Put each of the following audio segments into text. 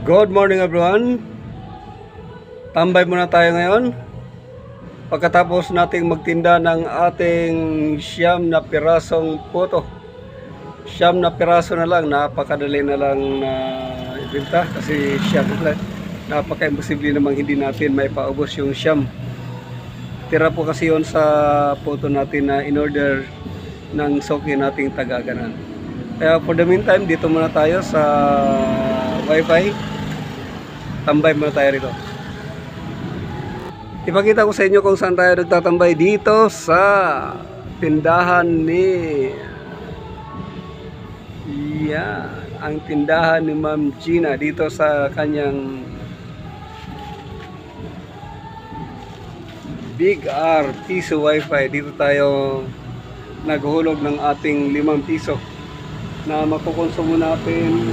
Good morning everyone. Tambay muna tayo ngayon. Pagkatapos nating magtinda ng ating siyam na pirasong puto. Siyam na piraso na lang, napakadali na lang na ibenta kasi siyam na. Napaka-imposible namang hindi natin may paubos yung siyam. Tira po kasi yon sa puto natin na in-order ng soki nating tagaganan. Kaya for the meantime, dito muna tayo sa wifi. Tambay muna tayo rito. Ipakita ko sa inyo kung saan tayo nagtatambay dito sa tindahan ni yan, ang tindahan ni Ma'am Gina dito sa kanyang Big R piso wifi. Dito tayo naghulog ng ating limang piso na makukonsumo natin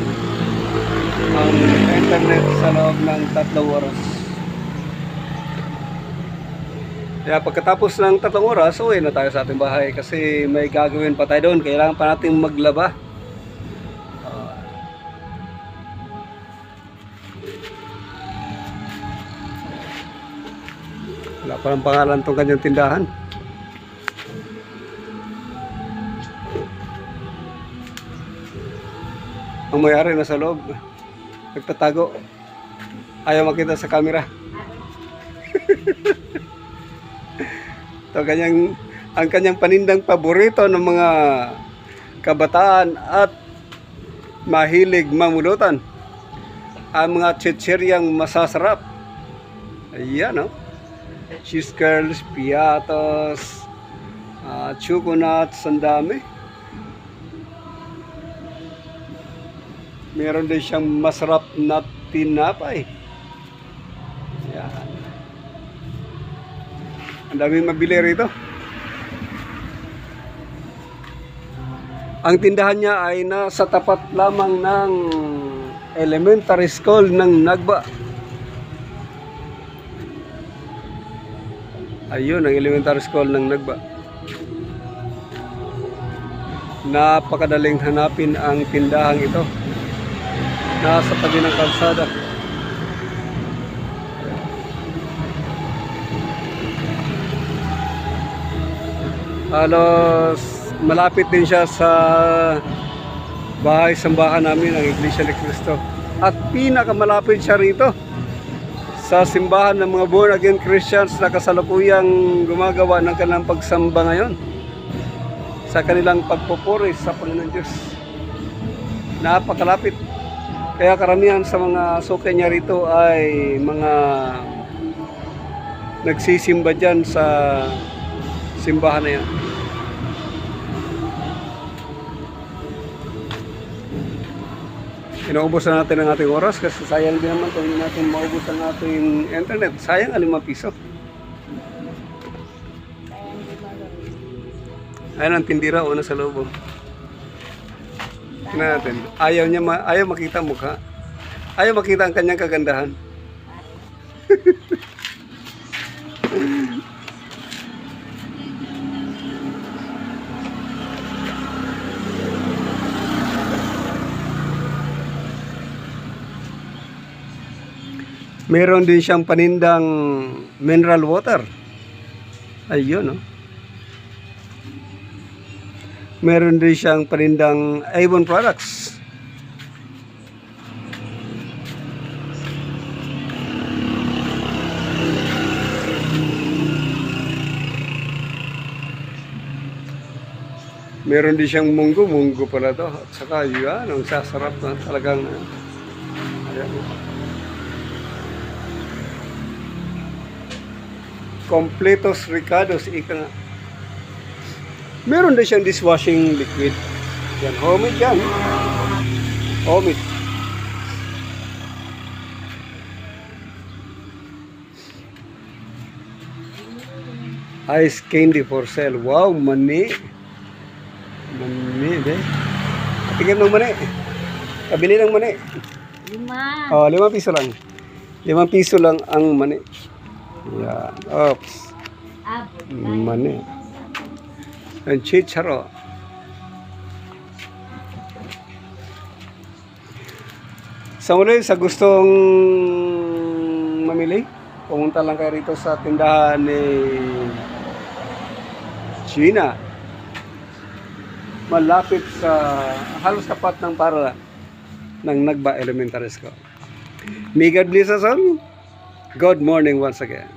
ang internet sa loob ng tatlong oras. Kaya pagkatapos ng tatlong oras, uwi na tayo sa ating bahay kasi may gagawin pa tayo doon. Kailangan pa natin maglaba. Ah. wala pa ng pangalan tong kanyang tindahan. Ang mayari na sa loob. Nagtatago. Ayaw makita sa camera. Ito kanyang ang kanyang panindang paborito ng mga kabataan at mahilig mamulutan. Ang mga chichiryang masasarap. Ayan, no? Cheese curls, piatos, uh, choconuts, ang dami. Meron din siyang masarap na tinapay. Yan. Ang daming mabili rito. Ang tindahan niya ay nasa tapat lamang ng elementary school ng Nagba. Ayun, ang elementary school ng Nagba. Napakadaling hanapin ang tindahan ito. Nasa tabi ng kalsada. Halos malapit din siya sa bahay sambahan namin, ang Iglesia ni Cristo. At pinakamalapit siya rito sa simbahan ng mga born again Christians na kasalukuyang gumagawa ng kanilang pagsamba ngayon sa kanilang pagpupuri sa Panginoon Diyos. Napakalapit. Kaya karamihan sa mga suke niya rito ay mga nagsisimba dyan sa simbahan na yan. Inuubos na natin ang ating oras kasi sayang din naman kung natin maubos ang ating internet. Sayang ang limang piso. Ayan ang tindira una sa loob. Oh. Tingnan natin. Ayaw niya ma- ayaw makita ang mukha. Ayaw makita ang kanyang kagandahan. Meron din siyang panindang mineral water. Ayun, no? Meron din siyang panindang Avon products. Meron din siyang munggo, munggo pala to. At saka yan, ang sasarap na talagang ayan. Completos Ricardos, ika. Meron din siyang dishwashing liquid. Yan, homemade yan. Homemade. Ice candy for sale. Wow, mani. Mani, be. Tingnan ng mani. Kabili ng mani. Lima. Oh, limang piso lang. Limang piso lang ang mani. Yan. Oops. Abot. Mani. Ang chicharo. Sa muli, sa gustong mamili, pumunta lang kayo rito sa tindahan ni Gina. Malapit sa halos tapat ng para ng Nagba Elementary School. May God bless us all. Good morning once again.